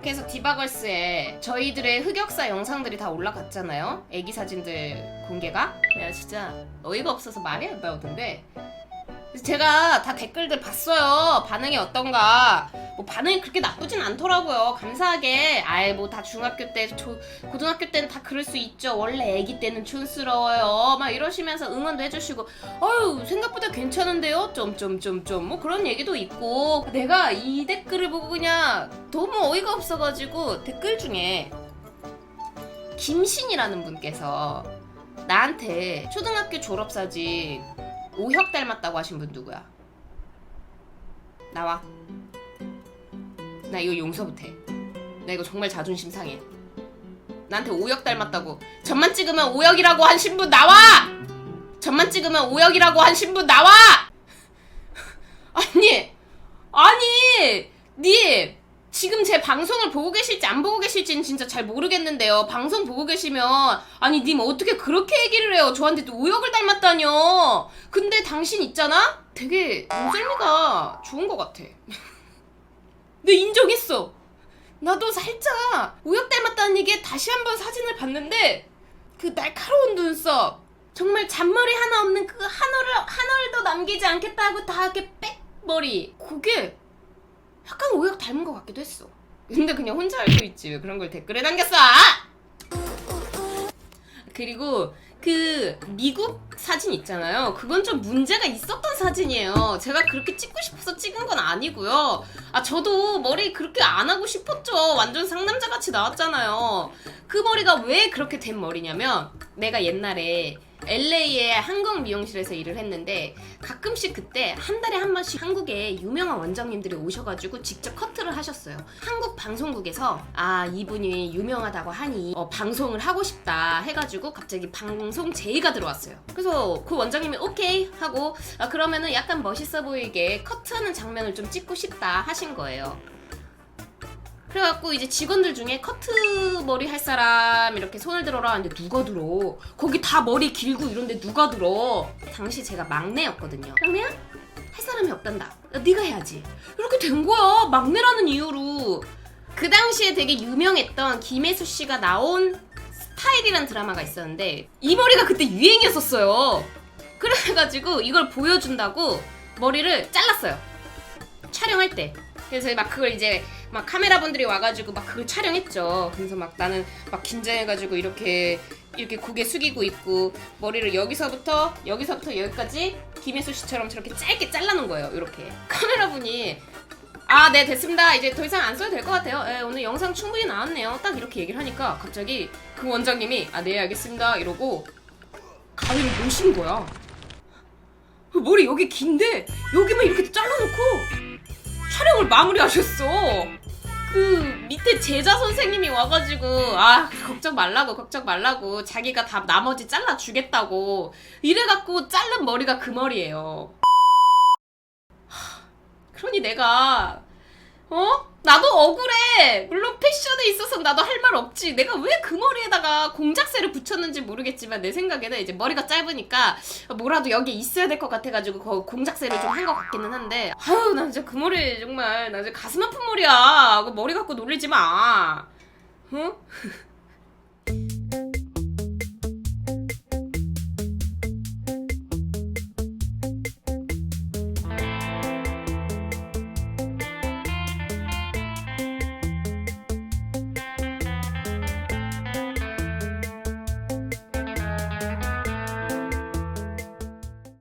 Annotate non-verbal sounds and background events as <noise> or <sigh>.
그렇게 해서 디바걸스에 저희들의 흑역사 영상들이 다 올라갔잖아요. 애기 사진들 공개가. 내가 진짜 어이가 없어서 말이 안 나오던데. 제가 다 댓글들 봤어요. 반응이 어떤가. 뭐 반응이 그렇게 나쁘진 않더라고요. 감사하게. 아이 뭐 다 중학교 때, 초, 고등학교 때는 다 그럴 수 있죠. 원래 애기 때는 촌스러워요. 막 이러시면서 응원도 해주시고, 아유 생각보다 괜찮은데요. 점점점점 뭐 그런 얘기도 있고. 내가 이 댓글을 보고 그냥 너무 어이가 없어가지고 댓글 중에 김신이라는 분께서 나한테 초등학교 졸업사진 오혁 닮았다고 하신 분 누구야? 나와. 나 이거 용서 못해. 나 이거 정말 자존심 상해. 나한테 오혁 닮았다고. 점만 찍으면 오혁이라고 한 신분 나와! 점만 찍으면 오혁이라고 한 신분 나와! <laughs> 아니, 아니, 님, 지금 제 방송을 보고 계실지 안 보고 계실지는 진짜 잘 모르겠는데요. 방송 보고 계시면, 아니, 님 어떻게 그렇게 얘기를 해요? 저한테 또 오역을 닮았다뇨. 근데 당신 있잖아? 되게 눈썰미가 좋은 것 같아. <laughs> 네, 인정했어. 나도 살짝 오역 닮았다는 얘기에 다시 한번 사진을 봤는데, 그 날카로운 눈썹, 정말 잔머리 하나 없는 그 한올을, 한올도 남기지 않겠다고 다 이렇게 빽머리. 그게 약간 오역 닮은 것 같기도 했어. 근데 그냥 혼자 알고 있지. 왜 그런 걸 댓글에 남겼어? 그리고 그 미국 사진 있잖아요. 그건 좀 문제가 있었던 사진이에요. 제가 그렇게 찍고 싶어서 찍은 건 아니고요. 아 저도 머리 그렇게 안 하고 싶었죠. 완전 상남자 같이 나왔잖아요. 그 머리가 왜 그렇게 된 머리냐면 내가 옛날에 LA의 한국 미용실에서 일을 했는데 가끔씩 그때 한 달에 한 번씩 한국에 유명한 원장님들이 오셔가지고 직접 커트를 하셨어요. 한국 방송국에서 아 이분이 유명하다고 하니 어, 방송을 하고 싶다 해가지고 갑자기 방송 제의가 들어왔어요. 그래서 그 원장님이 오케이 하고 아, 그러면은 약간 멋있어 보이게 커트하는 장면을 좀 찍고 싶다 하신 거예요. 그래갖고 이제 직원들 중에 커트 머리 할 사람 이렇게 손을 들어라 하는데 누가 들어? 거기 다 머리 길고 이런데 누가 들어? 당시 제가 막내였거든요. 막내야? 할 사람이 없단다. 야, 네가 해야지. 이렇게 된 거야. 막내라는 이유로. 그 당시에 되게 유명했던 김혜수 씨가 나온 스타일이란 드라마가 있었는데 이 머리가 그때 유행이었었어요. 그래가지고 이걸 보여준다고 머리를 잘랐어요. 촬영할 때. 그래서 막 그걸 이제 막 카메라 분들이 와가지고 막 그걸 촬영했죠. 그래서 막 나는 막 긴장해가지고 이렇게 이렇게 고개 숙이고 있고 머리를 여기서부터 여기서부터 여기까지 김혜수 씨처럼 저렇게 짧게 잘라놓은 거예요. 이렇게 카메라 분이 아, 네, 됐습니다. 이제 더 이상 안 써도 될 것 같아요. 예, 오늘 영상 충분히 나왔네요. 딱 이렇게 얘기를 하니까 갑자기 그 원장님이 아, 네, 알겠습니다. 이러고 가위를 놓으신 거야. 그 머리 여기 긴데 여기만 이렇게 잘라놓고 촬영을 마무리하셨어. 그 밑에 제자 선생님이 와가지고 아 걱정 말라고 걱정 말라고 자기가 다 나머지 잘라 주겠다고 이래갖고 자른 머리가 그 머리예요. 하, 그러니 내가 어 나도 억울해. 물론 패션에 있어서 나도 할 말 없지. 내가 왜 그 머리에다가 공작새를 붙였는지 모르겠지만 내 생각에는 이제 머리가 짧으니까 뭐라도 여기 있어야 될 것 같아가지고 그 공작새를 좀 한 것 같기는 한데 아유 나 진짜 그 머리 정말 나 진짜 가슴 아픈 머리야. 그 머리 갖고 놀리지 마. 어? <laughs>